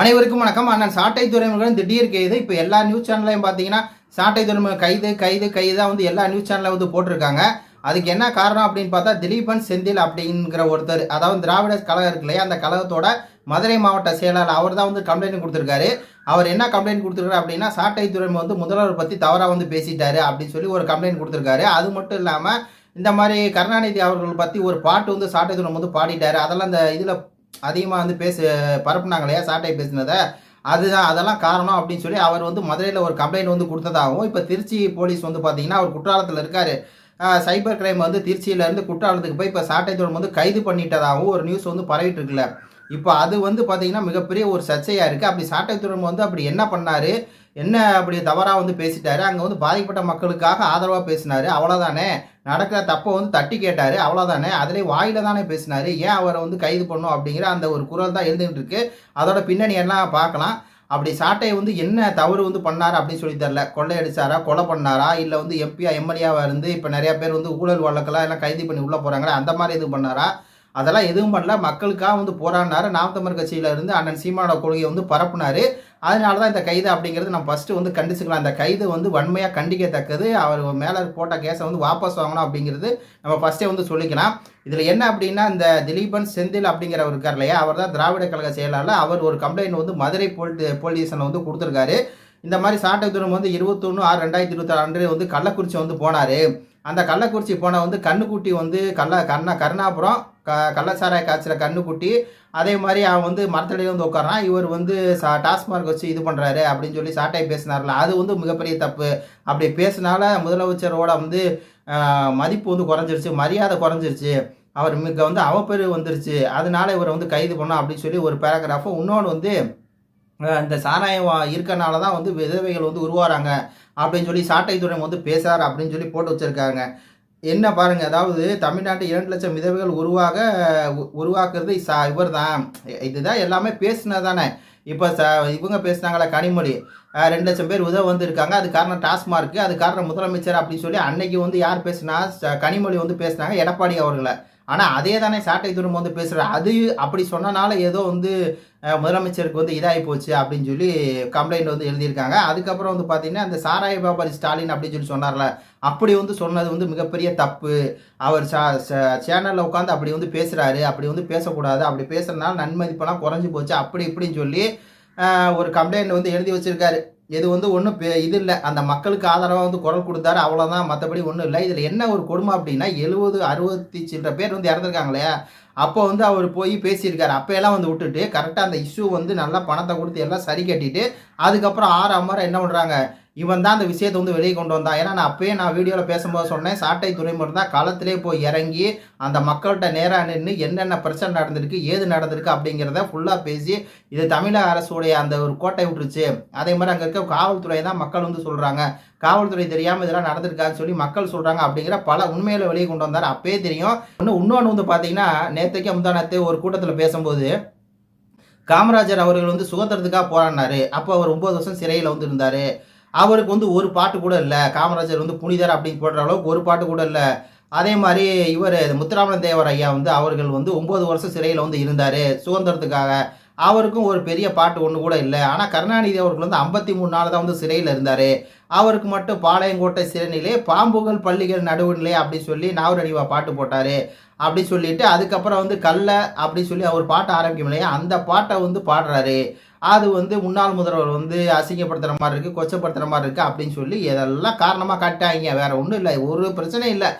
அனைவருக்கும் வணக்கம். அண்ணன் சாட்டை துறைமுகம் திடீர் கைது. இப்போ எல்லா நியூஸ் சேனல்லையும் பார்த்தீங்கன்னா சாட்டை துறைமுகம் கைது கைது கைது தான் வந்து எல்லா நியூஸ் சேனலில் வந்து போட்டிருக்காங்க. அதுக்கு என்ன காரணம் அப்படின்னு பார்த்தா திலீபன் செந்தில் அப்படிங்கிற ஒருத்தர் அதாவது திராவிட கழகம் இருக்கு இல்லையா அந்த கழகத்தோட மதுரை மாவட்ட செயலாளர் அவர் தான் வந்து கம்ப்ளைண்ட் கொடுத்துருக்காரு. அவர் என்ன கம்ப்ளைண்ட் கொடுத்துருக்காரு அப்படின்னா சாட்டை துறைமுகம் வந்து முதல்வர் பற்றி தவறாக வந்து பேசிட்டாரு அப்படின்னு சொல்லி ஒரு கம்ப்ளைண்ட் கொடுத்துருக்காரு. அது மட்டும் இல்லாமல் இந்த மாதிரி கருணாநிதி அவர்கள் பற்றி ஒரு பாட்டு வந்து சாட்டை துறைமுகம் வந்து பாடிட்டாரு. அதெல்லாம் அந்த இதில் அதிகமாக வந்து பேச பரப்புனாங்க இல்லையா சாட்டை பேசினதை? அதுதான் அதெல்லாம் காரணம் அப்படின்னு சொல்லி அவர் வந்து மதுரையில் ஒரு கம்ப்ளைண்ட் வந்து கொடுத்ததாகவும் இப்போ திருச்சி போலீஸ் வந்து பார்த்தீங்கன்னா அவர் குற்றாலத்தில் இருக்கார். சைபர் கிரைம் வந்து திருச்சியிலேருந்து குற்றாலத்துக்கு போய் இப்போ சாட்டை தோழம் வந்து கைது பண்ணிட்டதாகவும் ஒரு நியூஸ் வந்து பரவிட்டு இருக்குல்ல. இப்போ அது வந்து பார்த்தீங்கன்னா மிகப்பெரிய ஒரு சர்ச்சையாக இருக்குது அப்படி சாட்டை துறைமுகம் வந்து அப்படி என்ன பண்ணார்? என்ன அப்படி தவறாக வந்து பேசிட்டாரு? அங்கே வந்து பாதிக்கப்பட்ட மக்களுக்காக ஆதரவாக பேசினார். அவ்வளோதானே நடக்கிற தப்பை வந்து தட்டி கேட்டார். அவ்வளோதானே அதிலே வாயில தானே பேசினார். ஏன் அவரை வந்து கைது பண்ணும் அப்படிங்கிற அந்த ஒரு குரல் தான் எழுந்துகிட்டு இருக்கு. அதோட பின்னணி எல்லாம் பார்க்கலாம். அப்படி சாட்டையை வந்து என்ன தவறு வந்து பண்ணார் அப்படின்னு சொல்லி தெரில கொள்ளையடிச்சாரா கொலை பண்ணாரா? இல்லை வந்து எம்பியா எம்எல்ஏவாக இருந்து இப்போ நிறையா பேர் வந்து ஊழல் வழக்கெல்லாம் எல்லாம் கைது பண்ணி உள்ளே போகிறாங்களே அந்த மாதிரி எதுவும் பண்ணாரா? அதெல்லாம் எதுவும் பண்ணல. மக்களுக்காக வந்து போராடினார். நாம் தமிழ் கட்சியில இருந்து அண்ணன் சீமானோட கொள்கையை வந்து பரப்புனாரு. அதனால தான் இந்த கைது அப்படிங்கிறது நம்ம ஃபஸ்ட்டு வந்து கண்டிச்சுக்கலாம். அந்த கைது வந்து வன்மையாக கண்டிக்கத்தக்கது. அவர் மேலே போட்ட கேஸை வந்து வாபஸ் வாங்கணும் அப்படிங்கிறது நம்ம ஃபஸ்ட்டே வந்து சொல்லிக்கலாம். இதில் என்ன அப்படின்னா இந்த திலீபன் செந்தில் அப்படிங்கிறவர் இருக்கார் இல்லையா? அவர் தான் திராவிட கழக செயலாளர். அவர் ஒரு கம்ப்ளைண்ட் வந்து மதுரை போலீஸ் போலீஸில் வந்து கொடுத்துருக்காரு. இந்த மாதிரி சாட்டை தூரம் வந்து இருபத்தொன்று ஆறு ரெண்டாயிரத்தி இருபத்தாறு அன்று வந்து கள்ளக்குறிச்சி வந்து போனார். அந்த கள்ளக்குறிச்சி போன வந்து கண்ணுக்குட்டி வந்து கள்ள கண்ணா கருணாபுரம் க கள்ளச்சாராய காய்ச்சல கண்ணுக்குட்டி அதே மாதிரி அவன் வந்து மரத்தடியில் வந்து உட்காரான் இவர் வந்து சா டாஸ்மார்க் வச்சு இது பண்ணுறாரு அப்படின்னு சொல்லி சாட்டை பேசினார்ல. அது வந்து மிகப்பெரிய தப்பு. அப்படி பேசினால முதலமைச்சரோட வந்து மதிப்பு வந்து குறைஞ்சிருச்சு மரியாதை குறைஞ்சிருச்சு. அவர் மிக வந்து அவப்பேர் வந்துருச்சு. அதனால இவரை வந்து கைது பண்ணோம் அப்படின்னு சொல்லி ஒரு பேராகிராஃபும் இன்னொன்று வந்து இந்த சாராயம் இருக்கனால தான் வந்து விதவைகள் வந்து உருவாகிறாங்க அப்படின்னு சொல்லி சாட்டை துறை வந்து பேசுகிறார் அப்படின்னு சொல்லி போட்டு வச்சுருக்காங்க. என்ன பாருங்கள் அதாவது தமிழ்நாட்டு இரண்டு லட்சம் விதவைகள் உருவாக உருவாக்குறது சா இவர் தான் இதுதான் எல்லாமே பேசினது தானே இப்போ ச இவங்க பேசினாங்களே கனிமொழி. ரெண்டு லட்சம் பேர் உதவ வந்திருக்காங்க. அது காரணம் டாஸ்மார்க்கு அது காரணம் முதலமைச்சர் அப்படின்னு சொல்லி அன்னைக்கு வந்து யார் பேசினா கனிமொழி வந்து பேசினாங்க. எடப்பாடி அவர்களை. ஆனால் அதே தானே சாட்டை துரும்பு வந்து பேசுகிறார் அது அப்படி சொன்னனால ஏதோ வந்து முதலமைச்சருக்கு வந்து இதாகி போச்சு அப்படின்னு சொல்லி கம்ப்ளைண்ட் வந்து எழுதியிருக்காங்க. அதுக்கப்புறம் வந்து பார்த்தீங்கன்னா அந்த சாராய வியாபாரி ஸ்டாலின் அப்படின்னு சொல்லி சொன்னார்ல அப்படி வந்து சொன்னது வந்து மிகப்பெரிய தப்பு. அவர் சேனலில் உட்காந்து அப்படி வந்து பேசுகிறாரு அப்படி வந்து பேசக்கூடாது அப்படி பேசுகிறதுனால நன்மதிப்பெல்லாம் குறைஞ்சி போச்சு அப்படி இப்படின்னு சொல்லி ஒரு கம்ப்ளைண்ட் வந்து எழுதி வச்சுருக்காரு. இது வந்து ஒன்றும் இது இல்லை. அந்த மக்களுக்கு ஆதரவாக வந்து குரல் கொடுத்தாரு. அவ்வளோதான் மற்றபடி ஒன்றும் இல்லை. இதில் என்ன ஒரு கொடுமை அப்படின்னா எழுபது அறுபத்தி சில்லற பேர் வந்து இறந்துருக்காங்க இல்லையா? அப்போ வந்து அவர் போய் பேசியிருக்காரு. அப்போயெல்லாம் வந்து விட்டுட்டு கரெக்டாக அந்த இஷ்யூ வந்து நல்லா பணத்தை கொடுத்து எல்லாம் சரி கட்டிட்டு அதுக்கப்புறம் ஆறு அம்மாரை என்ன பண்ணுறாங்க இவன் தான் அந்த விஷயத்தை வந்து வெளியே கொண்டு வந்தான். ஏன்னா நான் அப்பயே நான் வீடியோவில் பேசும்போது சொன்னேன் சாட்டை துறைமுறை தான் களத்திலே போய் இறங்கி அந்த மக்கள்கிட்ட நேராக நின்று என்னென்ன பிரச்சனை நடந்திருக்கு ஏது நடந்திருக்கு அப்படிங்கிறத ஃபுல்லாக பேசி இது தமிழக அரசுடைய அந்த ஒரு கோட்டை விட்டுருச்சு. அதே மாதிரி அங்கே இருக்க காவல்துறை தான் மக்கள் வந்து சொல்கிறாங்க காவல்துறை தெரியாமல் இதெல்லாம் நடந்திருக்கான்னு சொல்லி மக்கள் சொல்கிறாங்க அப்படிங்கிற பல உண்மையில வெளியே கொண்டு வந்தார். அப்பயே தெரியும். இன்னும் இன்னொன்று வந்து பார்த்தீங்கன்னா நேற்றுக்கே முந்தானத்து ஒரு கூட்டத்தில் பேசும்போது காமராஜர் அவர்கள் வந்து சுதந்திரத்துக்காக போராடினாரு. அப்போ அவர் ஒம்பது வருஷம் சிறையில் வந்து இருந்தார். அவருக்கு வந்து ஒரு பாட்டு கூட இல்லை. காமராஜர் வந்து புனிதர் அப்படின்னு போடுற அளவுக்கு ஒரு பாட்டு கூட இல்லை. அதே மாதிரி இவர் முத்துராமன் தேவர் ஐயா வந்து அவர்கள் வந்து ஒம்பது வருஷம் சிறையில் வந்து இருந்தார். சுதந்திரத்துக்காக அவருக்கும் ஒரு பெரிய பாட்டு ஒன்று கூட இல்லை. ஆனால் கருணாநிதி அவர்கள் வந்து ஐம்பத்தி மூணு நாள் தான் வந்து சிறையில் இருந்தார். அவருக்கு மட்டும் பாளையங்கோட்டை சிறைநிலை பாம்புகள் பள்ளிகள் நடுவுநிலை அப்படி சொல்லி நாவரணிவா பாட்டு போட்டார். அப்படி சொல்லிட்டு அதுக்கப்புறம் வந்து கல்ல அப்படி சொல்லி அவர் பாட்டு ஆரம்பிக்கும் இல்லையா அந்த பாட்டை வந்து பாடுறாரு. அது வந்து முன்னாள் முதல்வர் வந்து அசிங்கப்படுத்துகிற மாதிரி இருக்குது கொச்சப்படுத்துகிற மாதிரி இருக்குது அப்படின்னு சொல்லி இதெல்லாம் காரணமாக காட்டாங்க வேறு ஒன்றும் இல்லை. ஒரு பிரச்சனையும் இல்லை.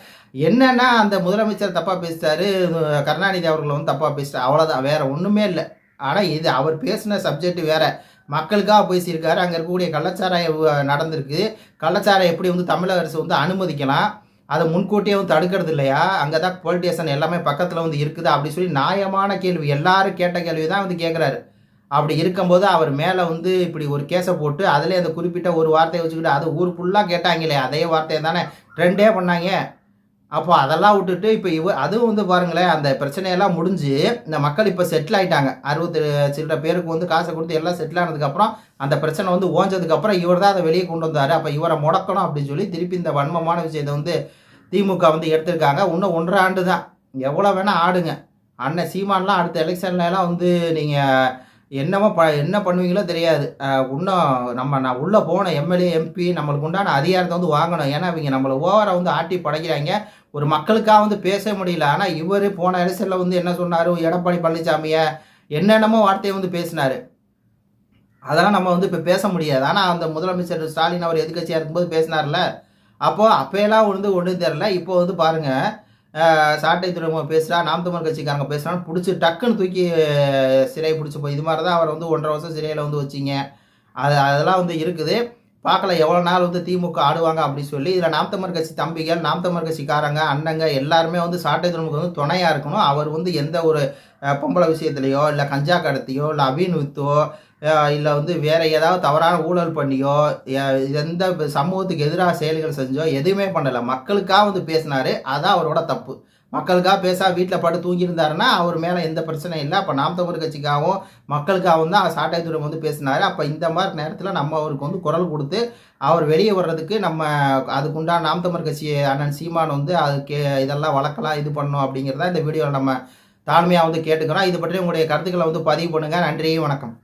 என்னென்னா அந்த முதலமைச்சர் தப்பாக பேசிட்டாரு கருணாநிதி அவர்களை வந்து தப்பாக பேசிட்டார். அவ்வளோதான் வேறு ஒன்றுமே இல்லை. ஆனால் இது அவர் பேசின சப்ஜெக்ட் வேறு. மக்களுக்காக பேசியிருக்காரு. அங்கே இருக்கக்கூடிய கள்ளச்சாராயம் நடந்திருக்கு. கள்ளச்சாரம் எப்படி வந்து தமிழக அரசு வந்து அனுமதிக்கலாம்? அதை முன்கூட்டியே வந்து தடுக்கிறது இல்லையா? அங்கே தான் போலீஸ் ஸ்டேஷன் எல்லாமே பக்கத்தில் வந்து இருக்குது அப்படி சொல்லி நியாயமான கேள்வி. எல்லாரும் கேட்ட கேள்வி தான் வந்து கேட்குறாரு அப்படி இருக்கும்போது அவர் மேலே வந்து இப்படி ஒரு கேஸை போட்டு அதிலே அந்த குறிப்பிட்ட ஒரு வார்த்தையை வச்சுக்கிட்டு அது ஊர் ஃபுல்லாக கேட்டாங்களே அதே வார்த்தையை தானே ட்ரெண்டே பண்ணாங்க. அப்போ அதெல்லாம் விட்டுட்டு இப்போ இவ அதுவும் வந்து பாருங்களேன் அந்த பிரச்சனையெல்லாம் முடிஞ்சு இந்த மக்கள் இப்போ செட்டில் ஆகிட்டாங்க அறுபத்தி சில்லற பேருக்கு வந்து காசை கொடுத்து எல்லாம் செட்டில் ஆனதுக்கப்புறம் அந்த பிரச்சனை வந்து ஓஞ்சதுக்கப்புறம் இவர் தான் அதை வெளியே கொண்டு வந்தார். அப்போ இவரை முடக்கணும் அப்படின்னு சொல்லி திருப்பி இந்த வன்மமான விஷயத்தை வந்து திமுக வந்து எடுத்திருக்காங்க. இன்னும் ஒன்றரை ஆண்டு தான் எவ்வளோ வேணால் ஆடுங்க. அண்ணன் சீமான்லாம் அடுத்த எலெக்ஷன்லலாம் வந்து நீங்கள் என்னமோ ப என்ன பண்ணுவீங்களோ தெரியாது. இன்னும் நம்ம நான் உள்ளே போன எம்எல்ஏ எம்பி நம்மளுக்கு உண்டான அதிகாரத்தை வந்து வாங்கணும். ஏன்னா இவங்க நம்மளை ஓவராக வந்து ஆட்டி படைக்கிறாங்க. ஒரு மக்களுக்காக வந்து பேச முடியல. ஆனால் இவர் போன அரசியலில் வந்து என்ன சொன்னார்? எடப்பாடி பழனிசாமியை என்னென்னமோ வார்த்தையை வந்து பேசினார். அதெல்லாம் நம்ம வந்து இப்போ பேச முடியாது. ஆனால் அந்த முதலமைச்சர் ஸ்டாலின் அவர் எதிர்கட்சியாக இருக்கும்போது பேசினார்ல. அப்போது அப்போயெல்லாம் வந்து ஒன்றும் தெரில இப்போ வந்து பாருங்கள் சாட்டை துறைமுகம் பேசுகிறா நாம் தமிழ் கட்சிக்காரங்க பேசுகிறான்னு பிடிச்சி டக்குன்னு தூக்கி சிறையை பிடிச்சி போய். இது மாதிரி தான் அவர் வந்து ஒன்றரை வருஷம் சிறையில் வந்து வச்சிங்க. அது அதெல்லாம் வந்து இருக்குது. பார்க்கல எவ்வளோ நாள் வந்து திமுக ஆடுவாங்க அப்படின்னு சொல்லி இதில் நாம் தமிழ் கட்சி தம்பிகள் நாம் தமிழ் கட்சிக்காரங்க அண்ணங்க எல்லாருமே வந்து சாட்டை துறைமுகம் வந்து துணையாக இருக்கணும். அவர் வந்து எந்த ஒரு பொம்பளை விஷயத்துலையோ இல்லை கஞ்சா கடத்தியோ இல்லை அபின் வித்தோ இல்லை வந்து வேற ஏதாவது தவறான ஊழல் பண்ணியோ எந்த சமூகத்துக்கு எதிராக செயல்கள் செஞ்சோ எதுவுமே பண்ணலை. மக்களுக்காக வந்து பேசினாரு. அதான் அவரோட தப்பு. மக்களுக்காக பேசா வீட்டில் படு தூங்கியிருந்தாருன்னா அவர் மேலே எந்த பிரச்சனையும் இல்லை. அப்போ நாம் தமிழ் கட்சிக்காகவும் மக்களுக்காகவும் தான் சாட்டை வந்து பேசினார். அப்போ இந்த மாதிரி நேரத்தில் நம்ம அவருக்கு வந்து குரல் கொடுத்து அவர் வெளியே வர்றதுக்கு நம்ம அதுக்குண்டான நாம் தமிழ் கட்சி அண்ணன் சீமான் வந்து அதுக்கு இதெல்லாம் வளர்க்கலாம் இது பண்ணணும் அப்படிங்கிறத இந்த வீடியோவில் நம்ம தாழ்மையாக வந்து கேட்டுக்கிறோம். இது பற்றி உங்களுடைய கருத்துக்களை வந்து பதிவு பண்ணுங்கள் நன்றி. வணக்கம்.